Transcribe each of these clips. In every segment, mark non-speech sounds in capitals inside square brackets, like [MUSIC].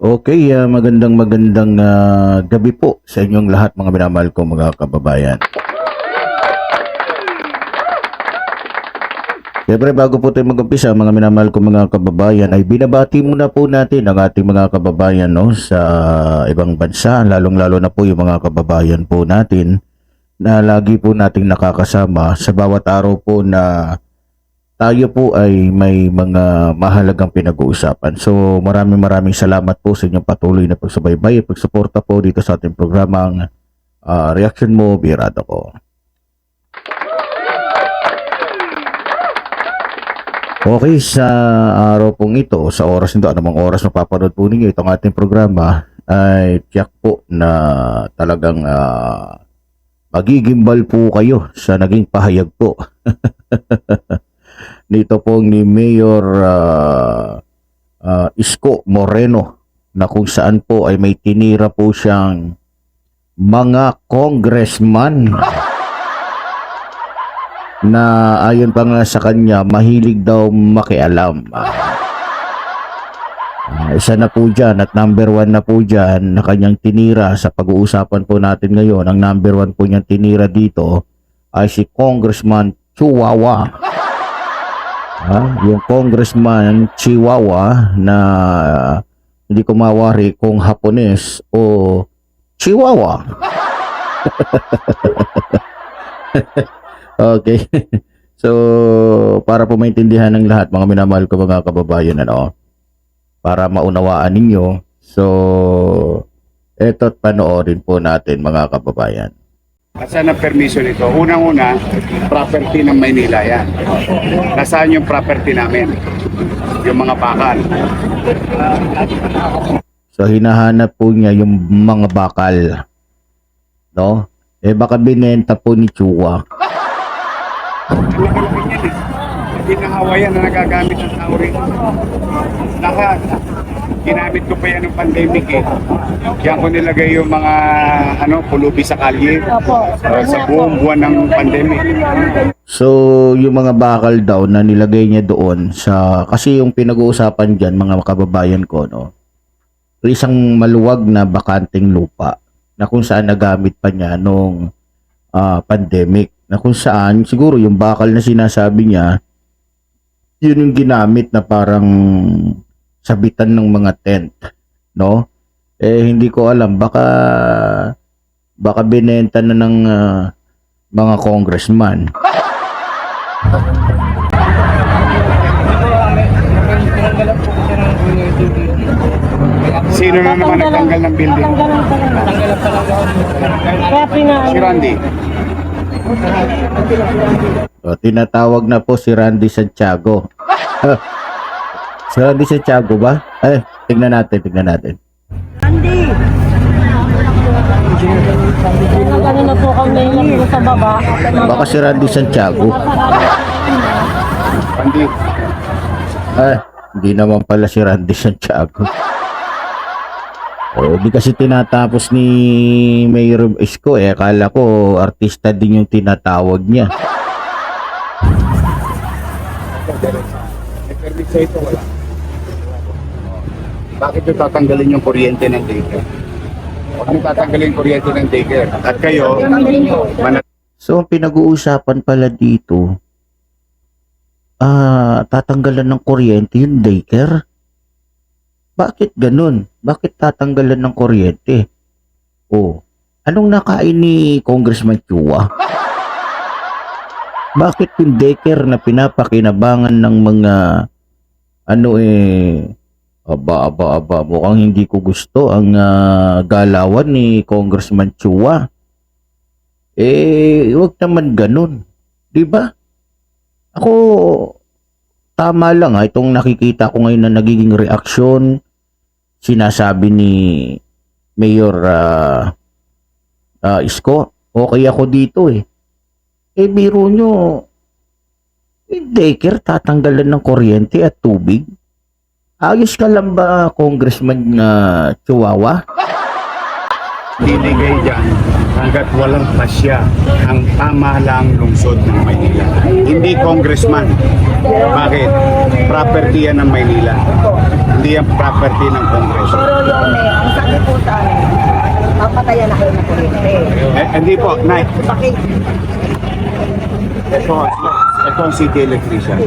Okay, ah, magandang magandang ah, gabi po sa inyong lahat mga minamahal ko mga kababayan. Siyempre bago po tayo mag-umpisa mga minamahal ko mga kababayan ay binabati muna po natin ang ating mga kababayan no, sa ibang bansa lalong lalo na po yung mga kababayan po natin na lagi po nating nakakasama sa bawat araw po na tayo po ay may mga mahalagang pinag-uusapan. So maraming maraming salamat po sa inyong patuloy na pagsubaybay at pagsuporta po dito sa ating programang ah, Reaction Mo, Birada ko. Okay, sa araw pong ito, sa oras nito, anumang oras mapapanood po ninyo itong ating programa, ay tiyak po na talagang ah, magigimbal po kayo sa naging pahayag po [LAUGHS] nito pong ni Mayor ah, ah, Isko Moreno na kung saan po ay may tinira po siyang mga congressman [LAUGHS] na ayon pa nga sa kanya mahilig daw makialam. Ah, isa na po dyan at number one na po dyan na kanyang tinira sa pag-uusapan po natin ngayon. Ang number one po niyang tinira dito ay si Congressman Chihuahua. Ha? Yung Congressman Chihuahua na hindi ko mawari kung Hapones o Chihuahua. [LAUGHS] okay. so, para po maintindihan ng lahat, mga minamahal ko mga kababayan, ano, para maunawaan ninyo. So, eto't panoorin po natin mga kababayan. At saan ang permiso nito? Unang-una, property ng Maynila yan. Nasaan yung property namin? Yung mga bakal. So, hinahanap po niya yung mga bakal. No? Eh, baka binenta po ni Chua. Hindi na Hawaiian na nagagamit ng tao rin. Lahat. Ginamit ko pa yan ng pandemic eh. Diyan ko nilagay yung mga ano, pulubi sa kalye. uh, sa buong buwan ng pandemic. So, yung mga bakal daw na nilagay niya doon sa kasi yung pinag-uusapan diyan mga kababayan ko no. Isang maluwag na bakanting lupa na kung saan nagamit pa niya nung ah, pandemic na kung saan siguro yung bakal na sinasabi niya yun yung ginamit na parang sabitan ng mga tent no eh hindi ko alam baka baka binenta na ng ah, mga congressman Sino na naman nagtanggal ng building? Si Randy. O, tinatawag na po si Randy Santiago. [LAUGHS] si Randy Santiago ba? Eh, tignan natin, tignan natin. kanina po kami nandun sa baba. Baka si Randy Santiago. Randy. Eh, hindi naman pala si Randy Santiago. O, di kasi tinatapos ni Mayor Isko eh. Akala ko artista din yung tinatawag niya. May permit sa ito, wala. Bakit yung tatanggalin yung kuryente ng daycare? Huwag yung tatanggalin kuryente ng daycare. At kayo, manat So, ang pinag-uusapan pala dito, ah, tatanggalan ng kuryente yung daycare. Bakit ganun? Bakit tatanggalan ng kuryente? Oh, anong nakain ni Congressman Chua? Bakit yung daycare na pinapakinabangan ng mga ano eh aba aba aba mukhang hindi ko gusto ang ah, galawan ni Congressman Chua. Eh, wag naman ganun. ba? Ako, tama lang ha, itong nakikita ko ngayon na nagiging reaksyon, sinasabi ni Mayor ah, ah, Isko, okay ako dito eh. Eh, biro nyo, eh, daycare tatanggalan ng kuryente at tubig. Ayos ka lang ba, Congressman na Chihuahua? liligay dyan hanggat walang pasya ang pamahalaang lungsod ng Maynila. Hindi congressman. Bakit? Property yan ng Maynila. Hindi yan property ng Kongreso. Pero yun eh, ang sabi po sa amin, papatayan na kayo ng kuryente. Eh, hindi po, Nay. Bakit? Ito, ito ang city electrician.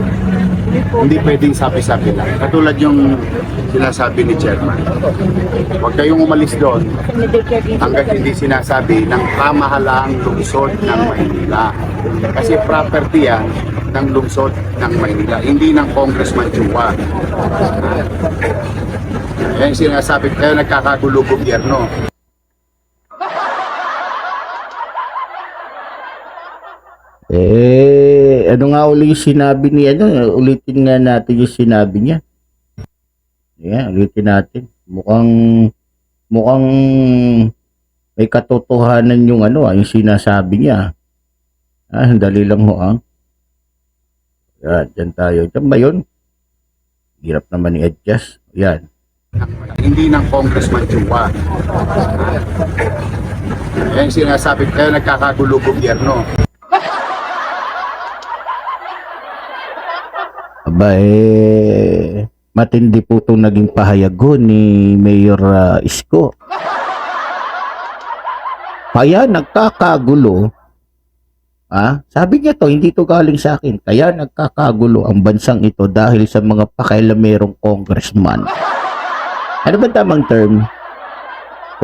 Hindi pwedeng sabi-sabi lang. Katulad yung sinasabi ni Chairman. Huwag kayong umalis doon hanggat hindi sinasabi ng pamahalaang lungsod ng Maynila. Kasi property yan ng lungsod ng Maynila, hindi ng Congressman Chua. Yan yung sinasabi, kaya nagkakagulo gobyerno. Eh, ano nga uli yung sinabi ni ano, ulitin nga natin yung sinabi niya. Yan, ulitin natin. Mukhang, mukhang may katotohanan yung ano, ah, yung sinasabi niya. Ah, dali lang ho, ah. Yan, dyan tayo. Diyan ba yun? Hirap naman i-adjust. Yan. Hindi ng Congressman Chua. Yan sinasabi, kaya nagkakagulo gobyerno. Aba, eh, matindi po itong naging pahayag ho ni Mayor ah, Isko. Kaya nagkakagulo, ah, sabi niya to, hindi to galing sa akin. Kaya nagkakagulo ang bansang ito dahil sa mga pakailamerong congressman. Ano ba tamang term?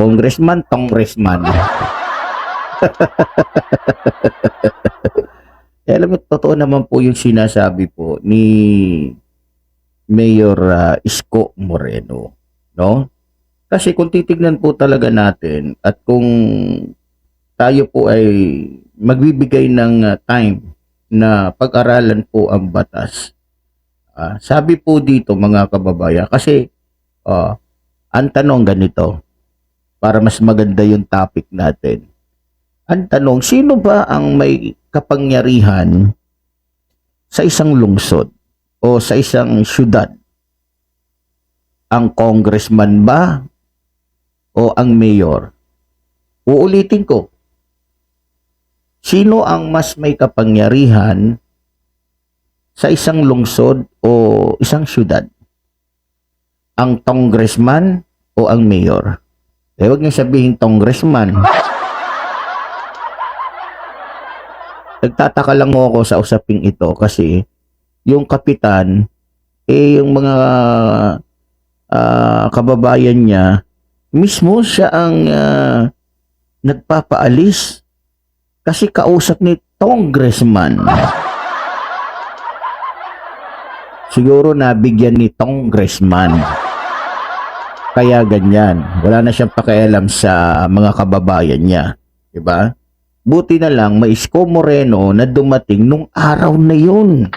Congressman, congressman. [LAUGHS] Eh, alam mo, totoo naman po yung sinasabi po ni Mayor ah, Isko Moreno, no? Kasi kung titignan po talaga natin at kung tayo po ay magbibigay ng ah, time na pag-aralan po ang batas. ah, sabi po dito mga kababayan, kasi ah, ang tanong ganito, para mas maganda yung topic natin. Ang tanong, sino ba ang may kapangyarihan sa isang lungsod o sa isang syudad? Ang congressman ba o ang mayor? Uulitin ko. Sino ang mas may kapangyarihan sa isang lungsod o isang syudad? Ang congressman o ang mayor? Eh, huwag niyo sabihin congressman. [LAUGHS] nagtataka lang ako sa usaping ito kasi yung kapitan eh yung mga ah, kababayan niya mismo siya ang ah, nagpapaalis kasi kausap ni congressman siguro nabigyan ni congressman kaya ganyan wala na siyang pakialam sa mga kababayan niya 'di ba Buti na lang may Isko Moreno na dumating nung araw na yun.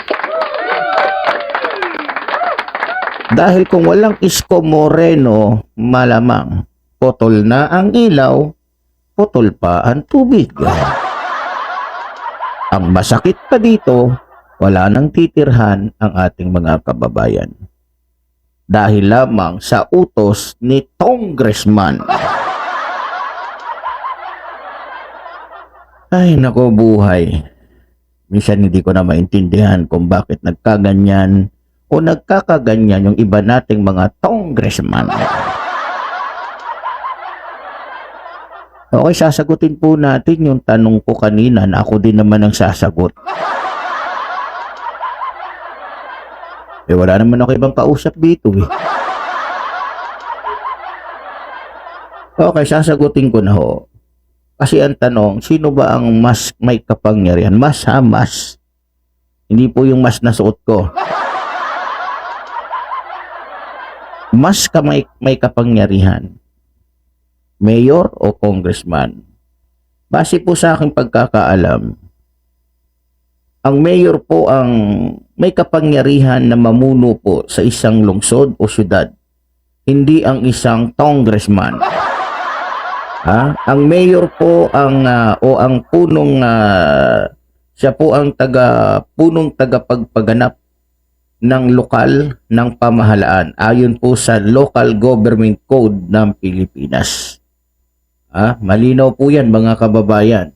Dahil kung walang Isko Moreno, malamang potol na ang ilaw, potol pa ang tubig. Ang masakit pa dito, wala nang titirhan ang ating mga kababayan. Dahil lamang sa utos ni Congressman. Ay, nako buhay. Minsan hindi ko na maintindihan kung bakit nagkaganyan o nagkakaganyan yung iba nating mga congressman. Okay, sasagutin po natin yung tanong ko kanina na ako din naman ang sasagot. Eh, wala naman ako ibang kausap dito eh. Okay, sasagutin ko na ho. Kasi ang tanong, sino ba ang mas may kapangyarihan? Mas ha, mas. Hindi po yung mas na suot ko. Mas ka may, may kapangyarihan. Mayor o congressman? Base po sa aking pagkakaalam, ang mayor po ang may kapangyarihan na mamuno po sa isang lungsod o syudad. Hindi ang isang congressman. Ha? Ang mayor po ang ah, o ang punong ah, siya po ang taga punong tagapagpaganap ng lokal ng pamahalaan ayon po sa Local Government Code ng Pilipinas. Ah, malinaw po yan mga kababayan.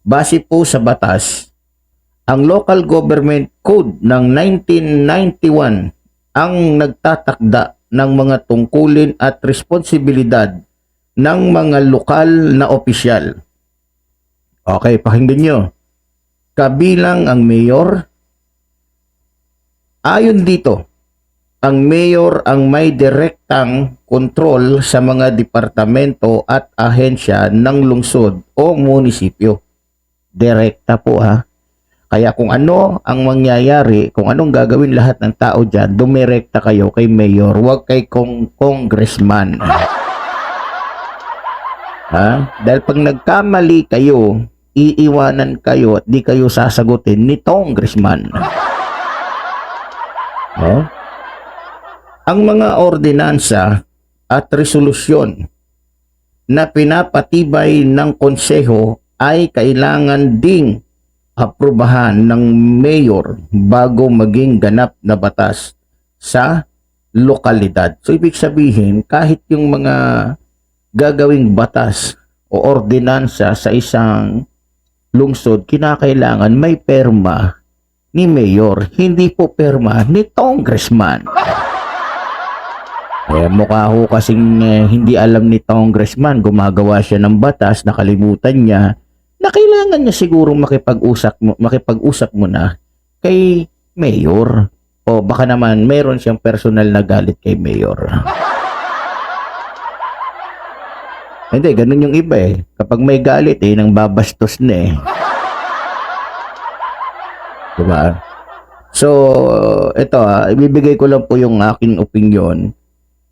Base po sa batas, ang Local Government Code ng 1991 ang nagtatakda ng mga tungkulin at responsibilidad ng mga lokal na opisyal. Okay, pakinggan nyo. Kabilang ang mayor. Ayon dito, ang mayor ang may direktang kontrol sa mga departamento at ahensya ng lungsod o munisipyo. Direkta po ha. Kaya kung ano ang mangyayari, kung anong gagawin lahat ng tao dyan, dumirekta kayo kay mayor, huwag kay kong congressman. [LAUGHS] Ha? Dahil pag nagkamali kayo, iiwanan kayo at di kayo sasagutin ni congressman. Oh? Ang mga ordinansa at resolusyon na pinapatibay ng konseho ay kailangan ding aprubahan ng mayor bago maging ganap na batas sa lokalidad. So ibig sabihin kahit yung mga gagawing batas o ordinansa sa isang lungsod kinakailangan may perma ni mayor, hindi po perma ni congressman. Eh, mukha ho kasing eh, hindi alam ni congressman, gumagawa siya ng batas, nakalimutan niya, na kailangan niya siguro makipag-usap makipag-usap mo na kay mayor. O baka naman mayroon siyang personal na galit kay mayor. Hindi, ganun yung iba eh. Kapag may galit eh, nang babastos na eh. Diba? So, ito ah, ibibigay ko lang po yung aking opinion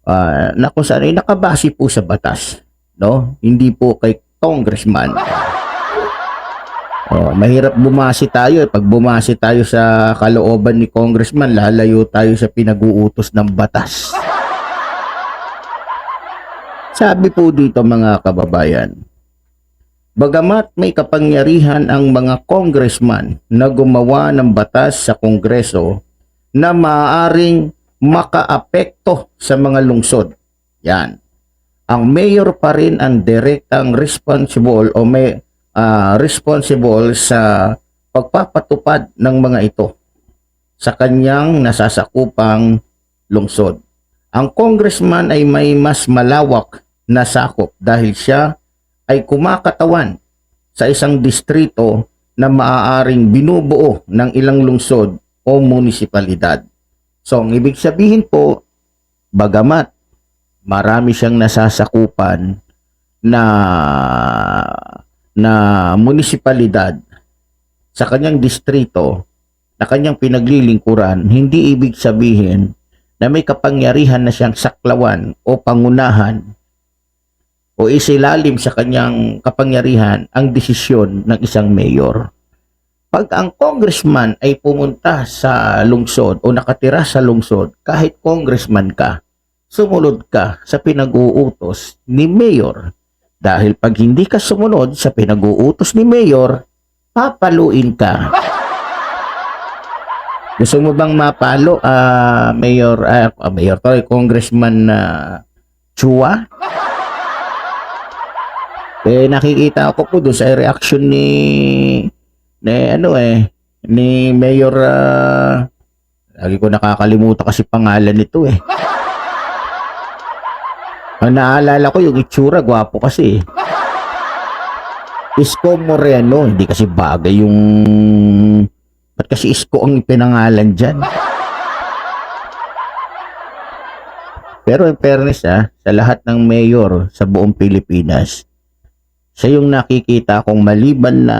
ah, na kung saan ay nakabase po sa batas. No? Hindi po kay congressman. Oh, mahirap bumasi tayo. eh. Pag bumasi tayo sa kalooban ni congressman, lalayo tayo sa pinag-uutos ng batas. Sabi po dito mga kababayan, Bagamat may kapangyarihan ang mga congressman na gumawa ng batas sa kongreso na maaaring makaapekto sa mga lungsod. Yan. Ang mayor pa rin ang direktang responsible o may ah, responsible sa pagpapatupad ng mga ito sa kanyang nasasakupang lungsod. Ang congressman ay may mas malawak na sakop dahil siya ay kumakatawan sa isang distrito na maaaring binubuo ng ilang lungsod o munisipalidad. So, ang ibig sabihin po, bagamat marami siyang nasasakupan na na munisipalidad sa kanyang distrito na kanyang pinaglilingkuran, hindi ibig sabihin na may kapangyarihan na siyang saklawan o pangunahan o isilalim sa kanyang kapangyarihan ang desisyon ng isang mayor. Pag ang congressman ay pumunta sa lungsod o nakatira sa lungsod, kahit congressman ka, sumunod ka sa pinag-uutos ni mayor. Dahil pag hindi ka sumunod sa pinag-uutos ni mayor, papaluin ka. Gusto mo bang mapalo, ah, mayor, ah, mayor, sorry, congressman na Chua? Eh, nakikita ko po doon sa reaction ni, ni ano eh, ni Mayor, ah, lagi ko nakakalimutan kasi pangalan nito eh. [LAUGHS] Ang naalala ko yung itsura, gwapo kasi eh. Isko Moreno, hindi kasi bagay yung... Ba't kasi Isko ang pinangalan dyan? [LAUGHS] Pero in fairness ah, sa lahat ng mayor sa buong Pilipinas, siya yung nakikita kong maliban na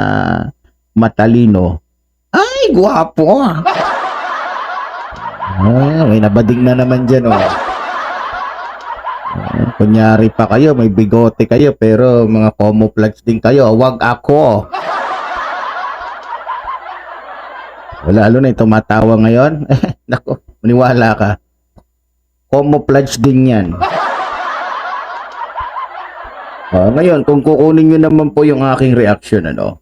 matalino, ay, gwapo ah. May nabading na naman dyan oh. Ah, kunyari pa kayo, may bigote kayo, pero mga camouflage din kayo, wag ako. Wala, lalo na yung tumatawa ngayon. [LAUGHS] Eh, nako, maniwala ka. Camouflage din yan. Ah, ngayon, kung kukunin nyo naman po yung aking reaction, ano,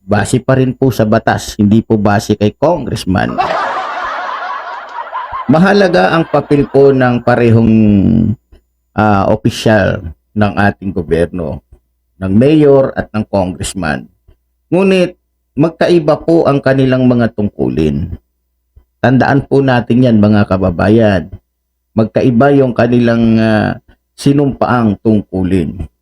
base pa rin po sa batas, hindi po base kay congressman. Mahalaga ang papel po ng parehong ah, opisyal ng ating gobyerno, ng mayor at ng congressman. Ngunit magkaiba po ang kanilang mga tungkulin. Tandaan po natin yan mga kababayan. Magkaiba yung kanilang ah, sinumpaang tungkulin.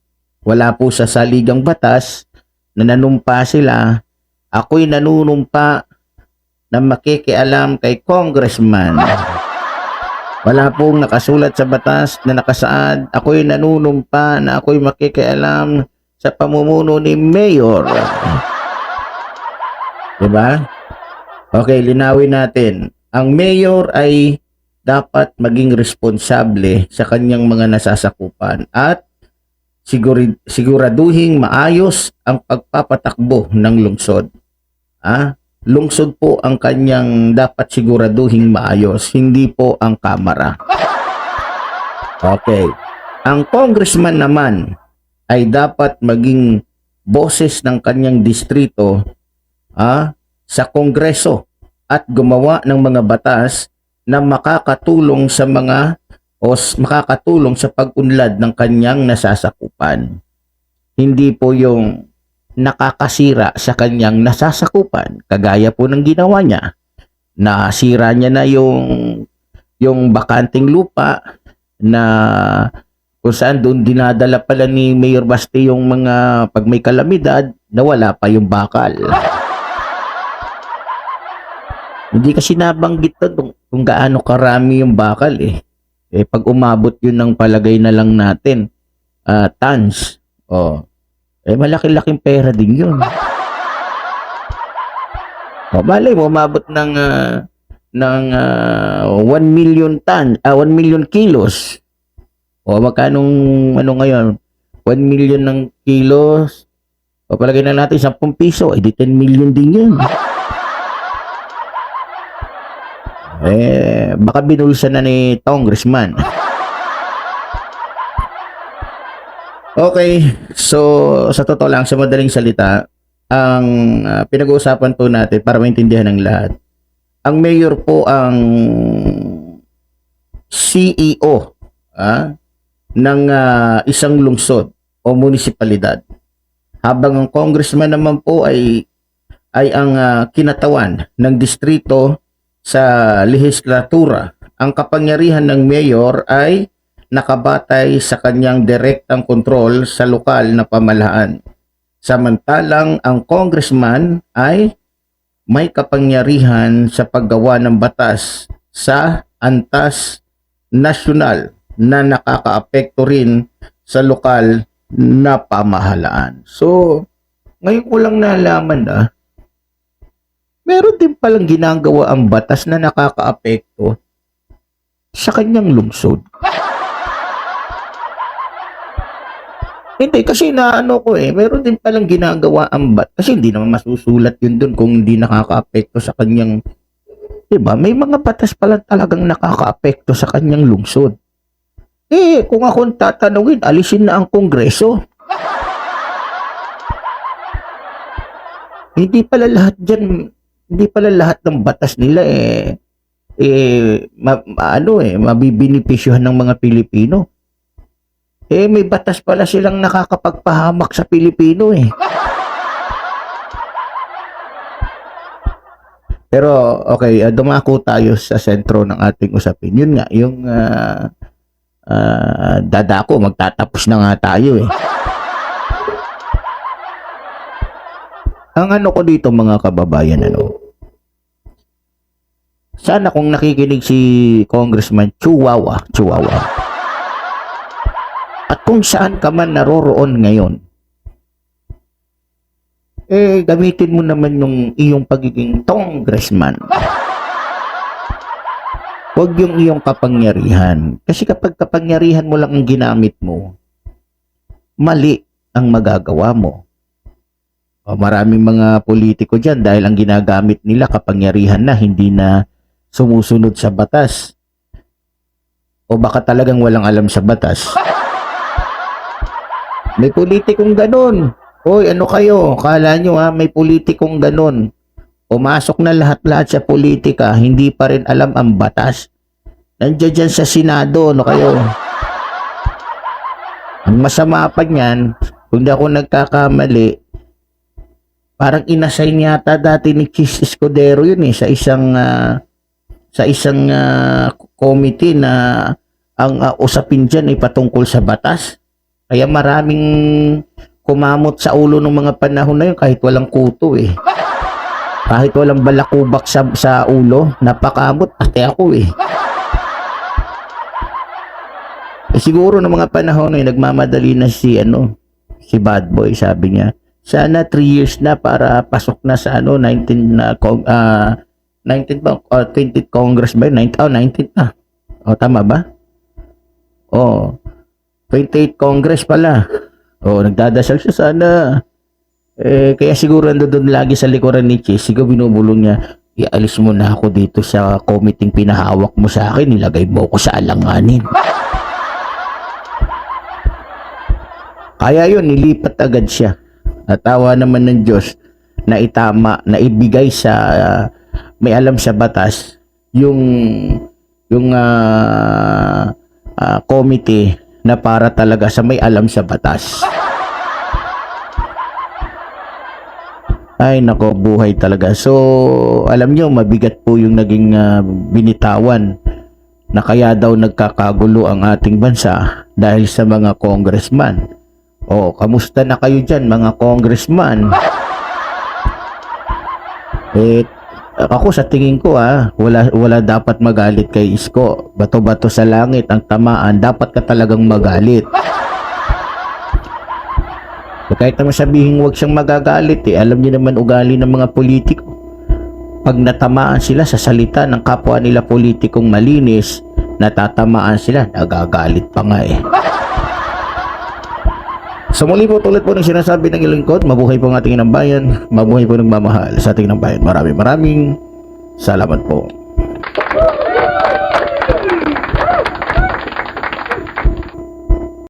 Wala po sa saligang batas na nanumpa sila. Ako'y nanunumpa na makikialam kay congressman. Wala pong nakasulat sa batas na nakasaad, ako'y nanunumpa na ako'y makikialam sa pamumuno ni Mayor. Diba? Okay, linawin natin. Ang Mayor ay dapat maging responsable sa kanyang mga nasasakupan at siguri, siguraduhing maayos ang pagpapatakbo ng lungsod. Ah, lungsod po ang kanyang dapat siguraduhing maayos, hindi po ang kamara. Okay. Ang congressman naman ay dapat maging boses ng kanyang distrito ah, sa kongreso at gumawa ng mga batas na makakatulong sa mga o makakatulong sa pag-unlad ng kanyang nasasakupan. Hindi po yung nakakasira sa kanyang nasasakupan kagaya po ng ginawa niya. Nasira niya na yung yung bakanting lupa na kung saan doon dinadala pala ni Mayor Basti yung mga pag may kalamidad na wala pa yung bakal. Hindi kasi nabanggit to kung gaano karami yung bakal eh eh pag umabot yun ng palagay na lang natin ah, tons oh eh, malaki-laking pera din yun. O, malay mo, umabot ng, ah, ng ah, 1 million ton, ah, 1 million kilos. O, magkanong, ano ngayon, 1 million ng kilos, o palagay na natin 10 piso, eh, di 10 million din yun. Eh, baka binulsa na ni congressman. Okay, so sa totoo lang, sa madaling salita, ang ah, pinag-uusapan po natin para maintindihan ng lahat, ang mayor po ang CEO ah, ng ah, isang lungsod o munisipalidad. Habang ang congressman naman po ay ay ang ah, kinatawan ng distrito sa lehislatura. Ang kapangyarihan ng mayor ay nakabatay sa kanyang direktang kontrol sa lokal na pamahalaan. Samantalang ang congressman ay may kapangyarihan sa paggawa ng batas sa antas nasyonal na nakakaapekto rin sa lokal na pamahalaan. So, ngayon ko lang nalaman na meron din palang ginagawa ang batas na nakakaapekto sa kanyang lungsod. [LAUGHS] Hindi, kasi na ano ko eh, meron din palang ginagawa ang bat. Kasi hindi naman masusulat yun dun kung hindi nakaka-apekto sa kanyang, di ba? May mga batas pala talagang nakaka-apekto sa kanyang lungsod. Eh, kung akong tatanungin, alisin na ang kongreso. [LAUGHS] hindi pala lahat dyan, hindi pala lahat ng batas nila eh, eh, ma, ano eh, mabibinipisyohan ng mga Pilipino. Eh, may batas pala silang nakakapagpahamak sa Pilipino eh. Pero, okay, ah, dumako tayo sa sentro ng ating usapin. Yun nga, yung ah, ah, dadako, magtatapos na nga tayo eh. Ang ano ko dito mga kababayan, ano, sana kung nakikinig si Congressman Chihuahua, Chihuahua, at kung saan ka man naroroon ngayon, eh, gamitin mo naman yung iyong pagiging congressman. Huwag yung iyong kapangyarihan. Kasi kapag kapangyarihan mo lang ang ginamit mo, mali ang magagawa mo. O, maraming mga politiko dyan dahil ang ginagamit nila kapangyarihan na, hindi na sumusunod sa batas. O baka talagang walang alam sa batas. [LAUGHS] May politikong ganun. Hoy, ano kayo? Kala nyo ha, may politikong ganun. Pumasok na lahat-lahat sa politika, hindi pa rin alam ang batas. Nandiyan dyan sa Senado, ano kayo? Ang masama pa niyan, kung di ako nagkakamali, parang inassign yata dati ni Chis Escudero yun eh, sa isang ah, sa isang ah, committee na ang ah, usapin dyan ay patungkol sa batas. Kaya maraming kumamot sa ulo ng mga panahon na yun kahit walang kuto eh. Kahit walang balakubak sa, sa ulo, napakamot, pati ako eh. Eh, siguro ng mga panahon na yun, nagmamadali na si ano, si Bad Boy, sabi niya. Sana 3 years na para pasok na sa ano 19 na ah 19 ba uh, 20th Congress ba? yun? 19 oh 19 na. O tama ba? Oh. 28th Congress pala. Oh, nagdadasal siya sana. Eh, kaya siguro ando doon lagi sa likuran ni Chase. Siguro binubulong niya, ialis mo na ako dito sa committee pinahawak mo sa akin, nilagay mo ako sa alanganin. Kaya yun, nilipat agad siya. Natawa naman ng Diyos na itama, na ibigay sa ah, may alam sa batas yung yung ah, ah, committee na para talaga sa may alam sa batas. Ay nako, buhay talaga. So, alam nyo, mabigat po yung naging ah, binitawan na kaya daw nagkakagulo ang ating bansa dahil sa mga congressman. O, kamusta na kayo dyan, mga congressman? [LAUGHS] Eh, ako sa tingin ko ah, wala, wala dapat magalit kay Isko. Bato-bato sa langit ang tamaan, dapat ka talagang magalit. Kahit naman sabihin huwag siyang magagalit eh, alam niyo naman ugali ng mga politiko. Pag natamaan sila sa salita ng kapwa nila politikong malinis, natatamaan sila, nagagalit pa nga eh. So muli po tulad po ng sinasabi ng ilang lingkod, mabuhay po ang ating inang bayan, mabuhay po ng mamahal sa ating inang bayan. Maraming maraming salamat po.